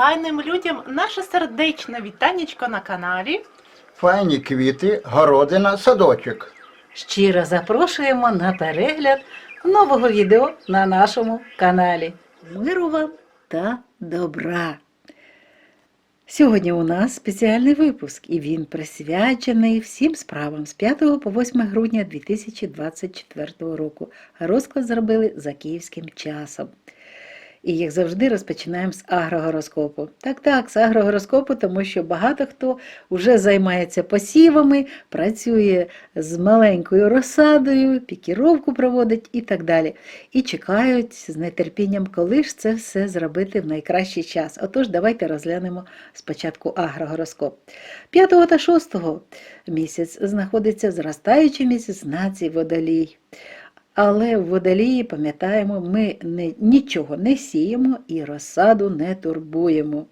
файним людям наше сердечне вітанечко на каналі. Файні квіти, городина, садочок. Щиро запрошуємо на перегляд нового відео на нашому каналі. Миру вам та добра! Сьогодні у нас спеціальний випуск, і він присвячений всім справам з 5 по 8 грудня 2024 року. Розклад зробили за київським часом. І як завжди розпочинаємо з агрогороскопу. Так, так, з агрогороскопу, тому що багато хто вже займається посівами, працює з маленькою розсадою, пікіровку проводить і так далі. І чекають з нетерпінням, коли ж це все зробити в найкращий час. Отож, давайте розглянемо спочатку агрогороскоп. 5 та 6 місяць знаходиться зростаючий місяць нації водолій. Але в водолії, пам'ятаємо, ми не, нічого не сіємо і розсаду не турбуємо.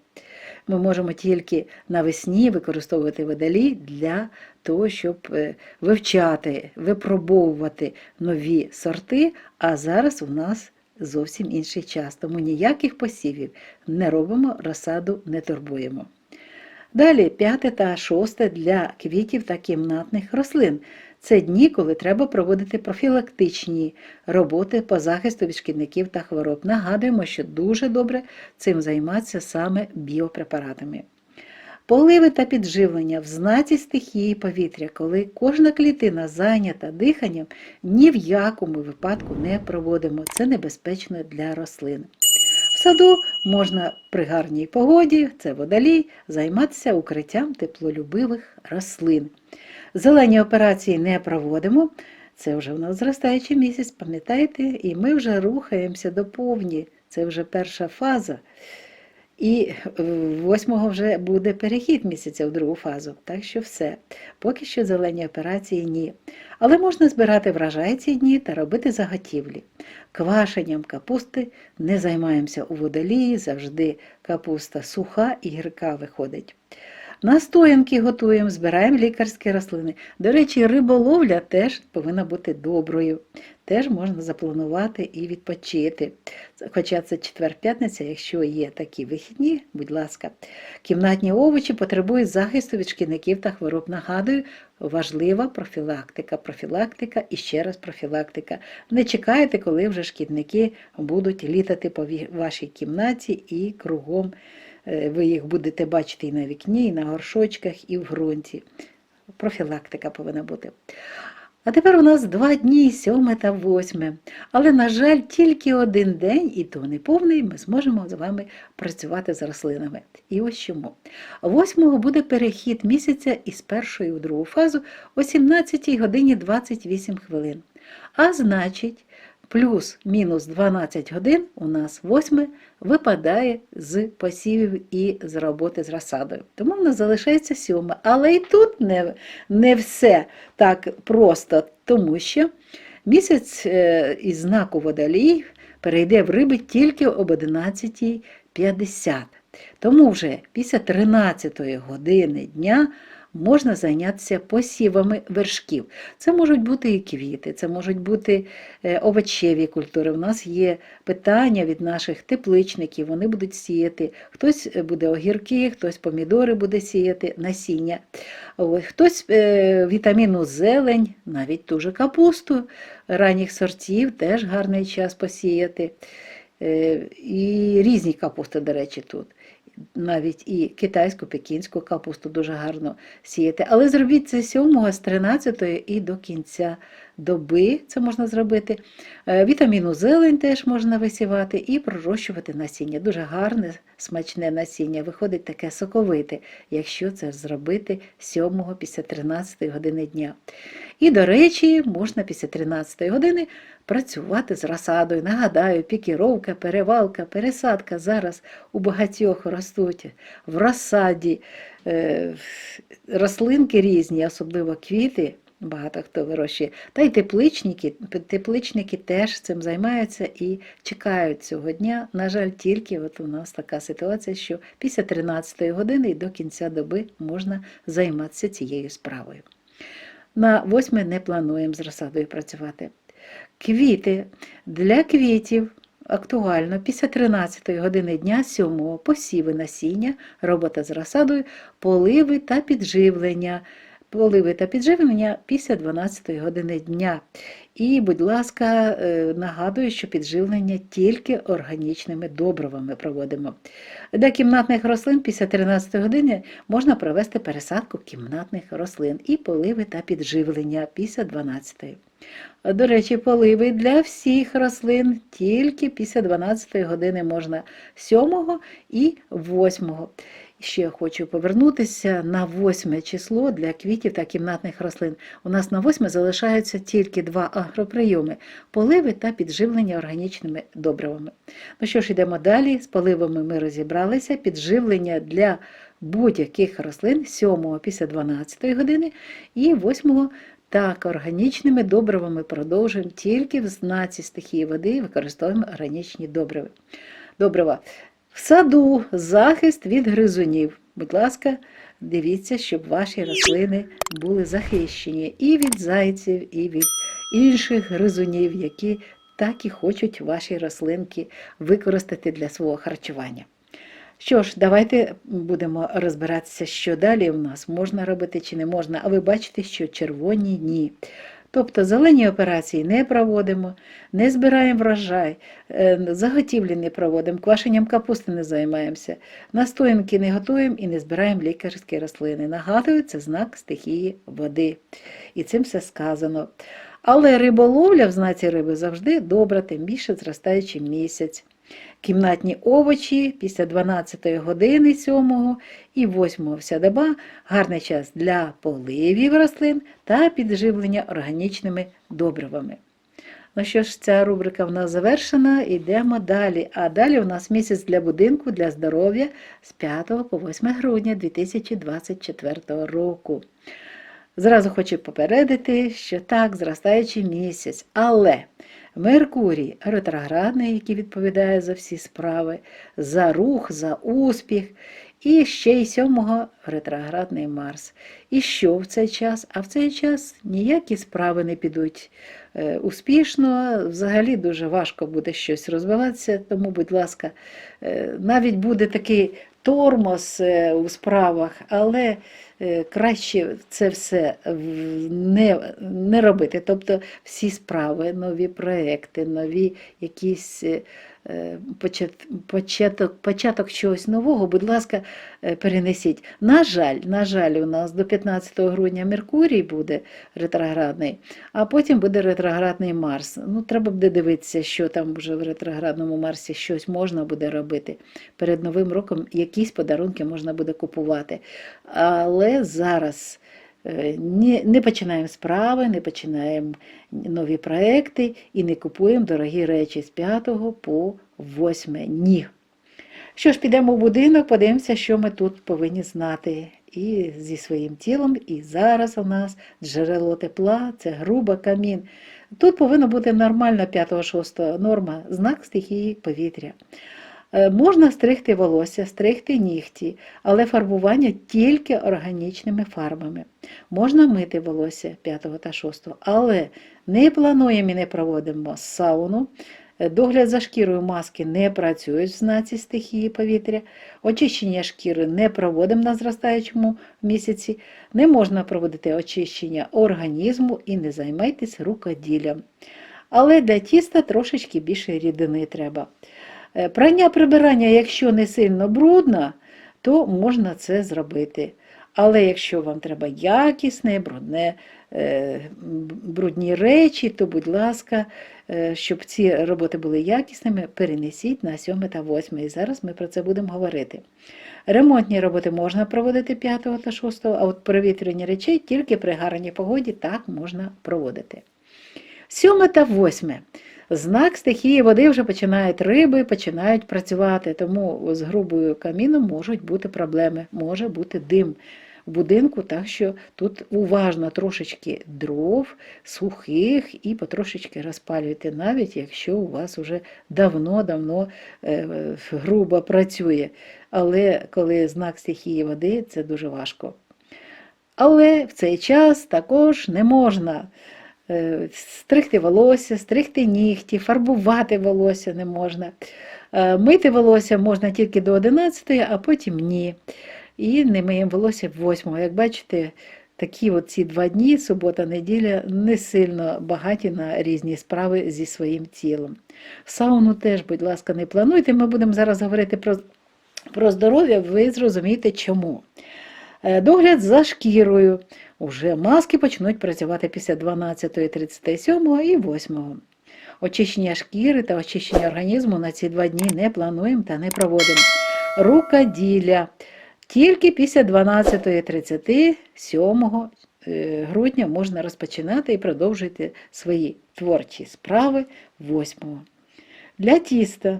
Ми можемо тільки навесні використовувати водолій для того, щоб е, вивчати, випробовувати нові сорти, а зараз у нас зовсім інший час, тому ніяких посівів не робимо, розсаду не турбуємо. Далі п'яте та шосте для квітів та кімнатних рослин. Це дні, коли треба проводити профілактичні роботи по захисту від шкідників та хвороб. Нагадуємо, що дуже добре цим займатися саме біопрепаратами. Поливи та підживлення в знаці стихії повітря, коли кожна клітина зайнята диханням, ні в якому випадку не проводимо. Це небезпечно для рослин. В саду можна при гарній погоді, це водолій, займатися укриттям теплолюбивих рослин. Зелені операції не проводимо. Це вже у нас зростаючий місяць, пам'ятаєте? І ми вже рухаємося до повні. Це вже перша фаза. І 8 вже буде перехід місяця в другу фазу. Так що все. Поки що зелені операції ні. Але можна збирати врожай ці дні та робити заготівлі. Квашенням капусти не займаємося у водолії, завжди капуста суха і гірка виходить. Настоянки готуємо, збираємо лікарські рослини. До речі, риболовля теж повинна бути доброю. Теж можна запланувати і відпочити. Хоча це четвер-п'ятниця, якщо є такі вихідні, будь ласка. Кімнатні овочі потребують захисту від шкідників та хвороб. Нагадую, важлива профілактика, профілактика і ще раз профілактика. Не чекайте, коли вже шкідники будуть літати по вашій кімнаті і кругом. Е, Ви їх будете бачити і на вікні, і на горшочках, і в ґрунті. Профілактика повинна бути. А тепер у нас два дні, 7 та 8. Але, на жаль, тільки один день, і то не повний, ми зможемо з вами працювати з рослинами. І ось чому. 8 буде перехід місяця із першої у другу фазу о 17 годині 28 хвилин. А значить, плюс-мінус 12 годин у нас 8 випадає з посівів і з роботи з розсадою. Тому в нас залишається 7. Але і тут не, не все так просто, тому що місяць е, із знаку водолій перейде в риби тільки об 11.50. Тому вже після 13 години дня можна зайнятися посівами вершків. Це можуть бути і квіти, це можуть бути е, овочеві культури. У нас є питання від наших тепличників, вони будуть сіяти. Хтось е, буде огірки, хтось помідори буде сіяти, насіння. Хтось е, вітаміну зелень, навіть ту же капусту ранніх сортів, теж гарний час посіяти. І різні капусти, до речі, тут. Навіть і китайську, пекінську капусту дуже гарно сіяти. Але зробіть це 7 з 13 і до кінця доби це можна зробити. Е, Вітаміну зелень теж можна висівати і пророщувати насіння. Дуже гарне, смачне насіння. Виходить таке соковите, якщо це зробити 7 після 13 години дня. І, до речі, можна після 13 години працювати з розсадою. Нагадаю, пікіровка, перевалка, пересадка зараз у багатьох ростуть в розсаді е, рослинки різні, особливо квіти. Багато хто вирощує. Та й тепличники, тепличники теж цим займаються і чекають цього дня. На жаль, тільки от у нас така ситуація, що після 13 години і до кінця доби можна займатися цією справою. На 8 не плануємо з розсадою працювати. Квіти. Для квітів актуально після 13 години дня 7 посіви насіння, робота з розсадою, поливи та підживлення. Поливи та підживлення після 12 години дня. І, будь ласка, е, нагадую, що підживлення тільки органічними добривами проводимо. Для кімнатних рослин після 13 години можна провести пересадку кімнатних рослин і поливи та підживлення після 12. До речі, поливи для всіх рослин тільки після 12 години можна 7 і 8. Ще хочу повернутися на 8 число для квітів та кімнатних рослин. У нас на 8 залишаються тільки два агроприйоми поливи та підживлення органічними добривами. Ну що ж, йдемо далі. З поливами ми розібралися. Підживлення для будь-яких рослин 7 після 12 години і 8 так, органічними добривами продовжуємо тільки в знаці стихії води використовуємо органічні добрива. Добрива. В саду захист від гризунів. Будь ласка, дивіться, щоб ваші рослини були захищені і від зайців, і від інших гризунів, які так і хочуть ваші рослинки використати для свого харчування. Що ж, давайте будемо розбиратися, що далі у нас можна робити чи не можна. А ви бачите, що червоні ні. Тобто зелені операції не проводимо, не збираємо врожай, е, заготівлі не проводимо, квашенням капусти не займаємося, настоянки не готуємо і не збираємо лікарські рослини. Нагадую, це знак стихії води. І цим все сказано. Але риболовля в знаці риби завжди добра, тим більше зростаючий місяць. Кімнатні овочі після 12 години 7 і 8 вся доба гарний час для поливів рослин та підживлення органічними добривами. Ну що ж, ця рубрика в нас завершена, йдемо далі. А далі у нас місяць для будинку для здоров'я з 5 по 8 грудня 2024 року. Зразу хочу попередити, що так, зростаючий місяць, але Меркурій ретроградний, який відповідає за всі справи, за рух, за успіх, і ще й сьомого ретроградний Марс. І що в цей час? А в цей час ніякі справи не підуть е, успішно, взагалі дуже важко буде щось розвиватися, тому, будь ласка, е, навіть буде такий тормоз е, у справах, але краще це все не, не робити. Тобто всі справи, нові проекти, нові якісь е, е, почат- початок, початок чогось нового, будь ласка, е, перенесіть. На жаль, на жаль, у нас до 15 грудня Меркурій буде ретроградний, а потім буде ретроградний Марс. Ну, треба буде дивитися, що там вже в ретроградному Марсі щось можна буде робити. Перед Новим роком якісь подарунки можна буде купувати. Але зараз е, не, не починаємо справи, не починаємо нові проекти і не купуємо дорогі речі з 5 по 8. Ні. Що ж, підемо в будинок, подивимося, що ми тут повинні знати. І зі своїм тілом, і зараз у нас джерело тепла, це груба камін. Тут повинна бути нормальна 5-6 норма, знак стихії повітря. Е, Можна стригти волосся, стригти нігті, але фарбування тільки органічними фарбами. Можна мити волосся 5 та 6, але не плануємо і не проводимо сауну. Е, Догляд за шкірою маски не працюють в знаці стихії повітря. Очищення шкіри не проводимо на зростаючому місяці. Не можна проводити очищення організму і не займайтесь рукоділлям. Але для тіста трошечки більше рідини треба. Е, Прання прибирання, якщо не сильно брудно, то можна це зробити. Але якщо вам треба якісне, брудне, е, брудні речі, то, будь ласка, е, щоб ці роботи були якісними, перенесіть на 7 та 8. І зараз ми про це будемо говорити. Ремонтні роботи можна проводити 5 та 6, а от провітрювання речей тільки при гарній погоді так можна проводити. Сьоме та восьме. Знак стихії води вже починають риби, починають працювати, тому з грубою каміном можуть бути проблеми, може бути дим в будинку, так що тут уважно трошечки дров, сухих і потрошечки розпалюйте, навіть якщо у вас вже давно-давно е, грубо працює. Але коли знак стихії води, це дуже важко. Але в цей час також не можна Стригти волосся, стригти нігті, фарбувати волосся не можна. Е, Мити волосся можна тільки до 11, а потім ні. І не миємо волосся 8. Як бачите, такі ці два дні, субота, неділя, не сильно багаті на різні справи зі своїм тілом. Сауну теж, будь ласка, не плануйте. Ми будемо зараз говорити про, про здоров'я, ви зрозумієте чому. Е, Догляд за шкірою. Уже маски почнуть працювати після 12, 37 і 8. Очищення шкіри та очищення організму на ці два дні не плануємо та не проводимо. Рукоділля. Тільки після 12.37 е, грудня можна розпочинати і продовжити свої творчі справи 8. Для тіста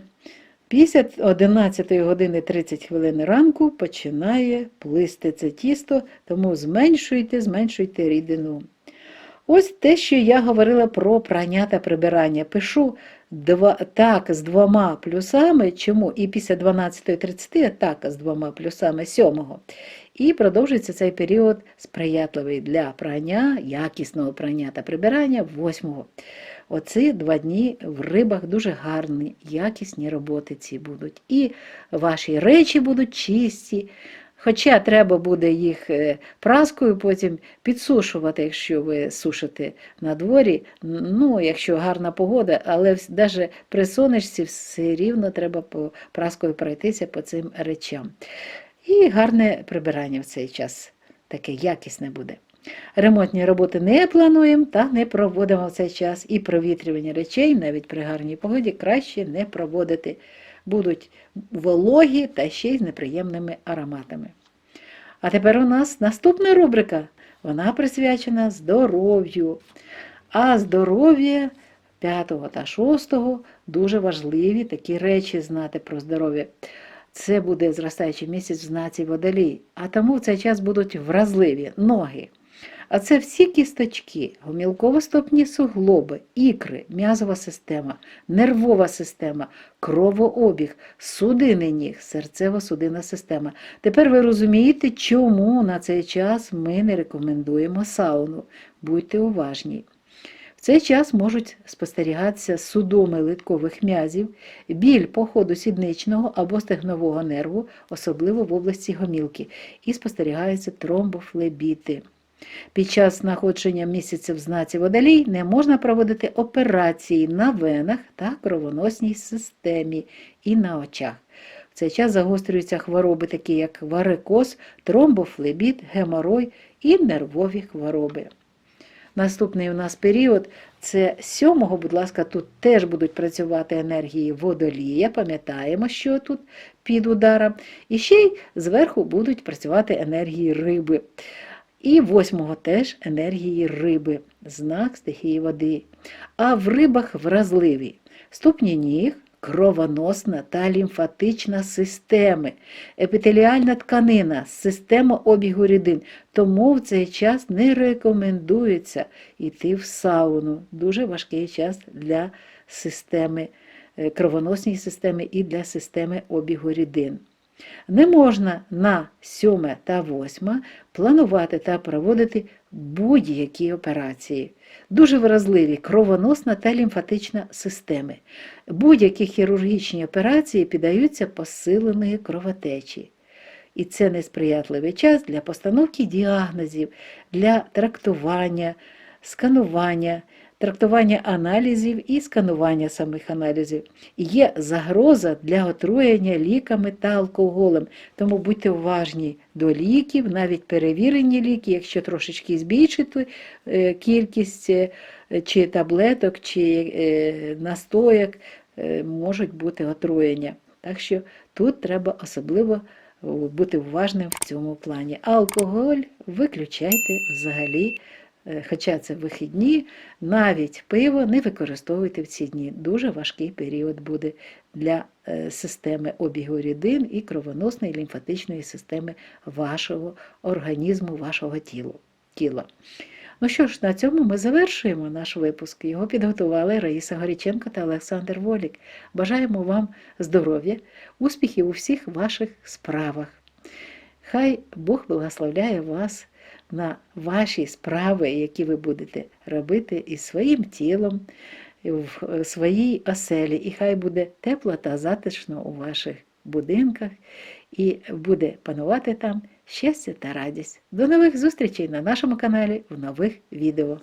після 11 години 30 хвилин ранку починає плисти це тісто, тому зменшуйте, зменшуйте рідину. Ось те, що я говорила про прання та прибирання. Пишу два, так з двома плюсами, чому і після 12.30 так з двома плюсами 7. І продовжується цей період сприятливий для прання, якісного прання та прибирання 8. Оці два дні в рибах дуже гарні, якісні роботи ці будуть. І ваші речі будуть чисті. Хоча треба буде їх е, праскою потім підсушувати, якщо ви сушите на дворі. Ну, якщо гарна погода, але навіть при сонечці все рівно треба праскою пройтися по цим речам. І гарне прибирання в цей час таке якісне буде. Ремонтні роботи не плануємо та не проводимо в цей час. І провітрювання речей навіть при гарній погоді краще не проводити. Будуть вологі та ще й з неприємними ароматами. А тепер у нас наступна рубрика. Вона присвячена здоров'ю. А здоров'я 5 та 6 дуже важливі такі речі знати про здоров'я. Це буде зростаючий місяць в знаці водолій, а тому в цей час будуть вразливі ноги. А це всі кісточки, гомілково-стопні суглоби, ікри, м'язова система, нервова система, кровообіг, судини ніг, серцево-судинна система. Тепер ви розумієте, чому на цей час ми не рекомендуємо сауну. Будьте уважні. В цей час можуть спостерігатися судоми литкових м'язів, біль по ходу сідничного або стегнового нерву, особливо в області гомілки, і спостерігаються тромбофлебіти. Під час знаходження місяця в знаці водолій не можна проводити операції на венах та кровоносній системі і на очах. В цей час загострюються хвороби, такі як варикоз, тромбофлебіт, геморой і нервові хвороби. Наступний у нас період це 7, будь ласка, тут теж будуть працювати енергії водолія. Пам'ятаємо, що тут під ударом. І ще й зверху будуть працювати енергії риби. І 8 теж енергії риби, знак стихії води. А в рибах вразливі ступні ніг, кровоносна та лімфатична системи, епітеліальна тканина, система обігу рідин. Тому в цей час не рекомендується йти в сауну. Дуже важкий час для системи е, кровоносної системи і для системи обігу рідин. Не можна на 7 та 8 планувати та проводити будь-які операції. Дуже вразливі кровоносна та лімфатична системи. Будь-які хірургічні операції піддаються посиленої кровотечі. І це несприятливий час для постановки діагнозів, для трактування, сканування, трактування аналізів і сканування самих аналізів. Є загроза для отруєння ліками та алкоголем, тому будьте уважні до ліків, навіть перевірені ліки, якщо трошечки збільшити е, кількість е, чи таблеток, чи е, настояк, можуть бути отруєння. Так що тут треба особливо бути уважним в цьому плані. Алкоголь виключайте взагалі. Е, Хоча це вихідні, навіть пиво не використовуйте в ці дні. Дуже важкий період буде для е, системи обігу рідин і кровоносної лімфатичної системи вашого організму, вашого тіла. Ну що ж, на цьому ми завершуємо наш випуск. Його підготували Раїса Горіченко та Олександр Волік. Бажаємо вам здоров'я, успіхів у всіх ваших справах. Хай Бог благословляє вас на ваші справи, які ви будете робити із своїм тілом, в е, своїй оселі. І хай буде тепло та затишно у ваших будинках, і буде панувати там щастя та радість. До нових зустрічей на нашому каналі в нових відео.